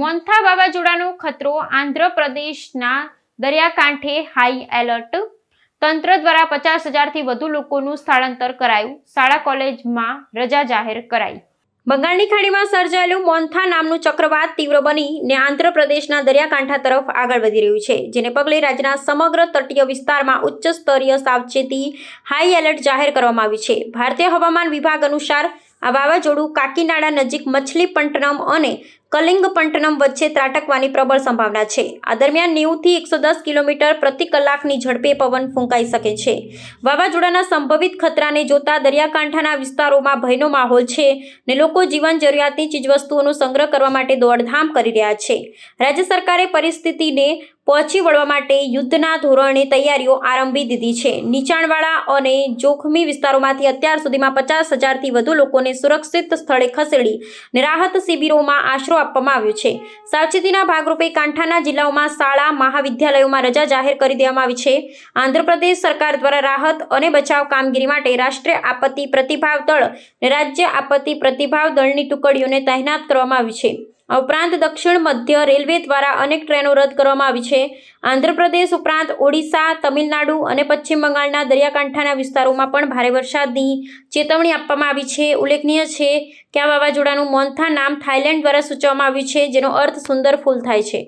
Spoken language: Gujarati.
મોન્થા વાવાઝોડાનો ખતરો આંધ્રપ્રદેશના દરિયાકાંઠે હાઈ એલર્ટ તંત્ર દ્વારા પચાસ હજારથી વધુ લોકોનું સ્થળાંતર કરાયું. શાળા કોલેજમાં રજા જાહેર કરાઈ. બંગાળની ખાડીમાં સર્જાયેલું મોન્થા નામનું ચક્રવાત તીવ્ર બનીને આંધ્રપ્રદેશના દરિયાકાંઠા તરફ આગળ વધી રહ્યું છે, જેને પગલે રાજ્યના સમગ્ર તટીય વિસ્તારમાં ઉચ્ચ સ્તરીય સાવચેતી હાઈ એલર્ટ જાહેર કરવામાં આવ્યું છે. ભારતીય હવામાન વિભાગ અનુસાર આ વાવાઝોડું કાકીનાડા નજીક મછલીપટ્ટનમ અને કલિંગપટ્ટનમ વચ્ચે ત્રાટકવાની પ્રબળ સંભાવના છે. આ દરમિયાન નેવુંથી એકસો દસ કિલોમીટર પ્રતિ કલાકની ઝડપે પવન ફૂંકાઈ શકે છે. વાવાઝોડાના સંભવિત ખતરાને જોતા દરિયાકાંઠાના વિસ્તારોમાં ભયનો માહોલ છે ને લોકો જીવન જરૂરિયાતની ચીજવસ્તુઓનો સંગ્રહ કરવા માટે દોડધામ કરી રહ્યા છે. રાજ્ય સરકારે પરિસ્થિતિને પહોંચી વળવા માટે યુદ્ધના ધોરણે તૈયારીઓ આરંભી દીધી છે. નીચાણવાળા અને જોખમી વિસ્તારોમાંથી અત્યાર સુધીમાં પચાસ હજારથી વધુ લોકોને સુરક્ષિત સ્થળે ખસેડી ને રાહત શિબિરોમાં આશરો આપવામાં આવ્યો છે. સાવચેતીના ભાગરૂપે કાંઠાના જિલ્લાઓમાં શાળા, મહાવિદ્યાલયોમાં રજા જાહેર કરી દેવામાં આવી છે. આંધ્રપ્રદેશ સરકાર દ્વારા રાહત અને બચાવ કામગીરી માટે રાષ્ટ્રીય આપત્તિ પ્રતિભાવ દળ અને રાજ્ય આપત્તિ પ્રતિભાવ દળની ટુકડીઓને તહેનાત કરવામાં આવી છે. આ ઉપરાંત દક્ષિણ મધ્ય રેલવે દ્વારા અનેક ટ્રેનો રદ કરવામાં આવી છે. આંધ્રપ્રદેશ ઉપરાંત ઓડિશા, તમિલનાડુ અને પશ્ચિમ બંગાળના દરિયાકાંઠાના વિસ્તારોમાં પણ ભારે વરસાદની ચેતવણી આપવામાં આવી છે. ઉલ્લેખનીય છે કે આ વાવાઝોડાનું મોન્થા નામ થાઇલેન્ડ દ્વારા સૂચવવામાં આવ્યું છે, જેનો અર્થ સુંદર ફૂલ થાય છે.